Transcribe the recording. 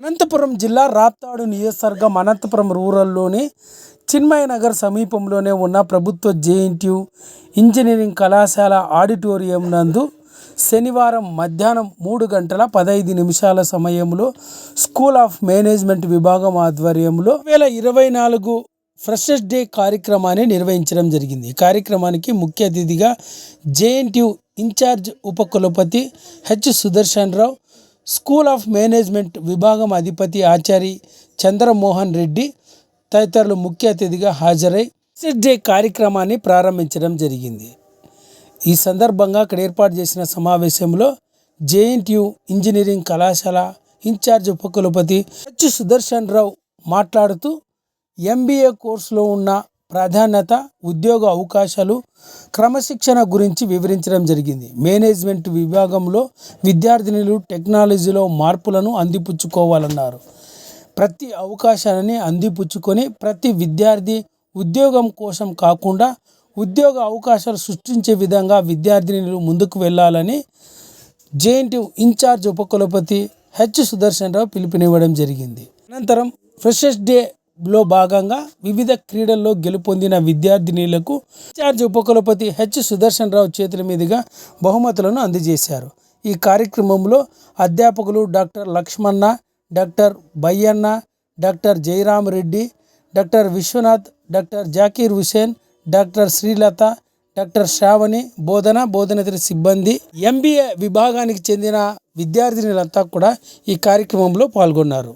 అనంతపురం జిల్లా రాప్తాడు నియోజకవర్గం అనంతపురం రూరల్లోని చిన్మయ నగర్ సమీపంలోనే ఉన్న ప్రభుత్వ జేఎన్టీయు ఇంజనీరింగ్ కళాశాల ఆడిటోరియం నందు శనివారం మధ్యాహ్నం మూడు గంటల పదహైదు నిమిషాల సమయంలో స్కూల్ ఆఫ్ మేనేజ్మెంట్ విభాగం ఆధ్వర్యంలో వేల ఇరవై నాలుగు ఫ్రెషర్స్ డే కార్యక్రమాన్ని నిర్వహించడం జరిగింది. ఈ కార్యక్రమానికి ముఖ్య అతిథిగా జేఎన్టీయు ఇన్ఛార్జ్ ఉపకులపతి H Sudarshan Rao school of management విభాగం అధిపతి ఆచారి చంద్రమోహన్ రెడ్డి తదితరులు ముఖ్య అతిథిగా హాజరై సిడ్జే డే కార్యక్రమాన్ని ప్రారంభించడం జరిగింది. ఈ సందర్భంగా అక్కడ ఏర్పాటు చేసిన సమావేశంలో జేఎన్టీయు ఇంజనీరింగ్ కళాశాల ఇన్ఛార్జ్ ఉపకులపతి హెచ్ సుదర్శన్ రావు మాట్లాడుతూ ఎంబీఏ కోర్సులో ఉన్న ప్రాధాన్యత ఉద్యోగ అవకాశాలు క్రమశిక్షణ గురించి వివరించడం జరిగింది. మేనేజ్మెంట్ విభాగంలో విద్యార్థినులు టెక్నాలజీలో మార్పులను అందిపుచ్చుకోవాలన్నారు. ప్రతి అవకాశాన్ని అందిపుచ్చుకొని ప్రతి విద్యార్థి ఉద్యోగం కోసం కాకుండా ఉద్యోగ అవకాశాలు సృష్టించే విధంగా విద్యార్థినులు ముందుకు వెళ్ళాలని జేఎన్టీయు ఇన్ఛార్జ్ ఉపకులపతి హెచ్ సుదర్శన్ రావు పిలుపునివ్వడం జరిగింది. అనంతరం ఫ్రెషర్స్ డే లో భాగంగా వివిధ క్రీడల్లో గెలుపొందిన విద్యార్థినీలకు ఇన్ఛార్జ్ ఉపకులపతి హెచ్. సుదర్శన్ రావు చేతుల మీదుగా బహుమతులను అందజేశారు. ఈ కార్యక్రమంలో అధ్యాపకులు doctor Lakshmana doctor Bayyanna doctor Jayaram Reddy doctor Vishwanath doctor Zakir Hussain doctor Srilatha doctor Sravani బోధన బోధనేతర సిబ్బంది ఎంబీఏ విభాగానికి చెందిన విద్యార్థినులంతా కూడా ఈ కార్యక్రమంలో పాల్గొన్నారు.